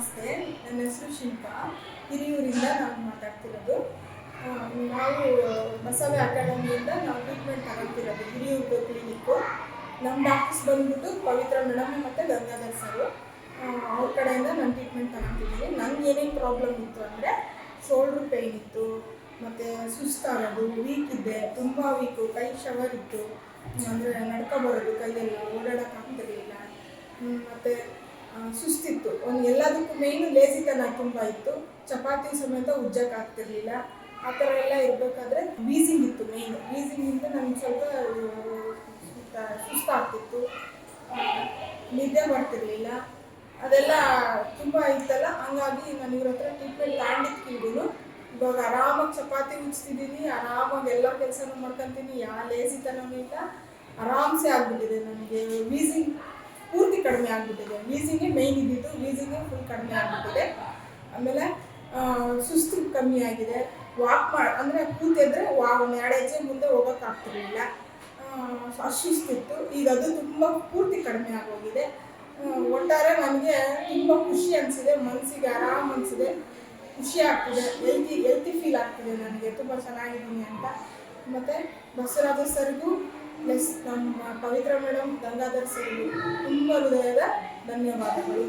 ನಮಸ್ತೆ. ನನ್ನ ಹೆಸರು ಶಿಲ್ಪಾ. ಹಿರಿಯೂರಿಂದ ನಾನು ಮಾತಾಡ್ತಿರೋದು. ನಾವು ಬಸವ ಅಕಾಡೆಮಿಯಿಂದ ನಾವು ಟ್ರೀಟ್ಮೆಂಟ್ ತಗೊಳ್ತಿರೋದು ಹಿರಿಯೂರು ಕ್ಲಿನಿಕ್ಕು ನಮ್ಮ ಡಾಕ್ಟರ್ಸ್ ಬಂದ್ಬಿಟ್ಟು ಪವಿತ್ರ ಮೇಡಮ್ ಮತ್ತು ಗಂಗಾಧರ್ ಸರು. ಅವ್ರ ಕಡೆಯಿಂದ ನಾನು ಟ್ರೀಟ್ಮೆಂಟ್ ತಗೊತಿದ್ದೀನಿ ನಂಗೆ ಏನೇನು ಪ್ರಾಬ್ಲಮ್ ಇತ್ತು ಅಂದರೆ ಶೋಲ್ಡ್ರ್ ಪೇಯ್ನ್ ಇತ್ತು, ಮತ್ತು ಸುಸ್ತಾಗೋದು ವೀಕ್ ಇದ್ದೆ, ತುಂಬ ವೀಕು ಕೈ ಶವರ್ ಇತ್ತು. ಅಂದರೆ ನಡ್ಕೊ ಬರೋದು, ಕೈಯೆಲ್ಲ ಓಡಾಡೋಕ್ಕಾಗ್ತಿರಲಿಲ್ಲ ಮತ್ತು ಸುಸ್ತಿತ್ತು. ಒಂದು ಎಲ್ಲದಕ್ಕೂ ಮೇಯ್ನು ಲೇಸಿತನ ತುಂಬ ಇತ್ತು. ಚಪಾತಿ ಸಮೇತ ಉಜ್ಜಕ್ಕೆ ಆಗ್ತಿರ್ಲಿಲ್ಲ ಆ ಥರ ಎಲ್ಲ ಇರಬೇಕಾದ್ರೆ ವೀಸಿಂಗ್ ಇತ್ತು ಮೇಯ್ನು ಇಂದ ನಮ್ಗೆ ಸ್ವಲ್ಪ ಸುಸ್ತಾಗ್ತಿತ್ತು. ನಿದ್ದೆ ಮಾಡ್ತಿರ್ಲಿಲ್ಲ. ಅದೆಲ್ಲ ತುಂಬ ಇತ್ತಲ್ಲ, ಹಂಗಾಗಿ ನಾನು ಇವ್ರ ಹತ್ರ ಟ್ರೀಟ್ಮೆಂಟ್ ತಗೊಂಡಿದ್ಕಿಲ್ದು ಇವಾಗ ಆರಾಮಾಗಿ ಚಪಾತಿ ಉಜ್ತಿದ್ದೀನಿ ಆರಾಮಾಗಿ ಎಲ್ಲ ಕೆಲಸನೂ ಮಾಡ್ಕೊತೀನಿ ಯಾವ ಲೇಸಿತನೂ ಇಲ್ಲ, ಆರಾಮ್ಸೆ ಆಗ್ಬಿಟ್ಟಿದೆ ನನಗೆ. ಆಗಿಬಿಟ್ಟಿದೆ. ವೀಸಿಂಗೇ ಮೇಯ್ನ್ ಇದ್ದಿದ್ದು ವೀಸಿಂಗೇ ಫುಲ್ ಕಡಿಮೆ ಆಗಿಬಿಟ್ಟಿದೆ. ಆಮೇಲೆ ಸುಸ್ತು ಕಮ್ಮಿ ಆಗಿದೆ. ವಾಕ್ ಮಾಡಿ ಅಂದರೆ ಕೂತಿದ್ರೆ ವಾ ಒಂದು ಎರಡು ಹೆಜ್ಜೆ ಮುಂದೆ ಹೋಗೋಕ್ಕಾಗ್ತಿರ್ಲಿಲ್ಲ ಅಷ್ಟು ಸುಸ್ತಿತ್ತು ಈಗ ಅದು ತುಂಬ ಪೂರ್ತಿ ಕಡಿಮೆ ಆಗೋಗಿದೆ. ಒಟ್ಟಾರೆ ನನಗೆ ತುಂಬ ಖುಷಿ ಅನಿಸಿದೆ. ಮನಸ್ಸಿಗೆ ಆರಾಮ್ ಅನಿಸಿದೆ. ಖುಷಿ ಆಗ್ತಿದೆ. ಹೆಲ್ತಿ ಹೆಲ್ತಿ ಫೀಲ್ ಆಗ್ತಿದೆ ನನಗೆ. ತುಂಬ ಚೆನ್ನಾಗಿದ್ದೀನಿ ಅಂತ. ಮತ್ತು ಬಸವರಾಜ ಸರ್ಗೂ ಪ್ಲಸ್ ನಮ್ಮ ಪವಿತ್ರ ಮೇಡಮ್ ಗಂಗಾಧರ್ ಸರ್ಗೂ ತುಂಬ ಹೃದಯದ ಧನ್ಯವಾದಗಳು